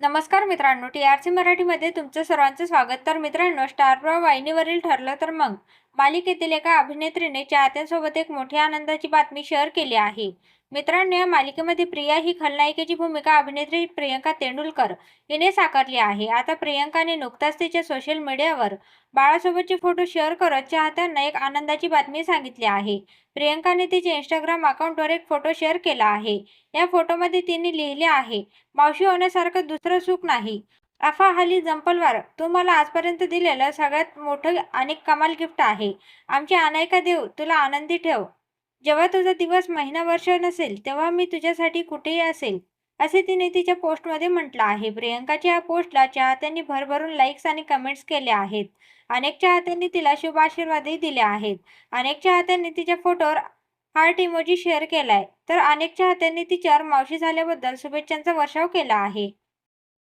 नमस्कार मित्रांनो T R C मराठीमध्ये तुमचं सर्वांचं स्वागत. तर मित्रांनो स्टार वाहिनीवरील ठरलं तर मग. मालिकेतील एका अभिनेत्रीने चाहत्यांसोबत एक मोठी आनंदाची बातमी शेअर केली आहे. मित्रांनो या मालिकेमध्ये प्रिया ही खलनायिकेची भूमिका अभिनेत्री प्रियंका तेंडुलकर हिने साकारली आहे. आता प्रियंकाने नुकताच तिच्या सोशल मीडियावर बाळासोबतचे फोटो शेअर करत चाहत्यांना एक आनंदाची बातमी सांगितली आहे. प्रियंकाने तिच्या इंस्टाग्राम अकाउंटवर एक फोटो शेअर केला आहे. या फोटोमध्ये तिने लिहिले आहे मावशी होण्यासारखं दुसरं सुख नाही. अफा हली जंपलवार तू मला आजपर्यंत दिलेलं सगळ्यात मोठं आणि कमाल गिफ्ट आहे. आमची अनायका देव तुला आनंदी ठेव. जेव्हा तुझा दिवस महिना वर्ष नसेल तेव्हा मी तुझ्यासाठी कुठेही असेल असे तिने तिच्या पोस्टमध्ये म्हटलं आहे. प्रियंकाच्या या पोस्टला चाहत्यांनी भरभरून लाईक्स आणि कमेंट्स केले आहेत. अनेक चाहत्यांनी तिला शुभ आशीर्वादही दिले आहेत. अनेक चाहत्यांनी तिच्या फोटोवर हार्ट इमोजी शेअर केलाय. तर अनेक चाहत्यांनी तिच्यावर मावशी झाल्याबद्दल शुभेच्छांचा वर्षाव केला आहे.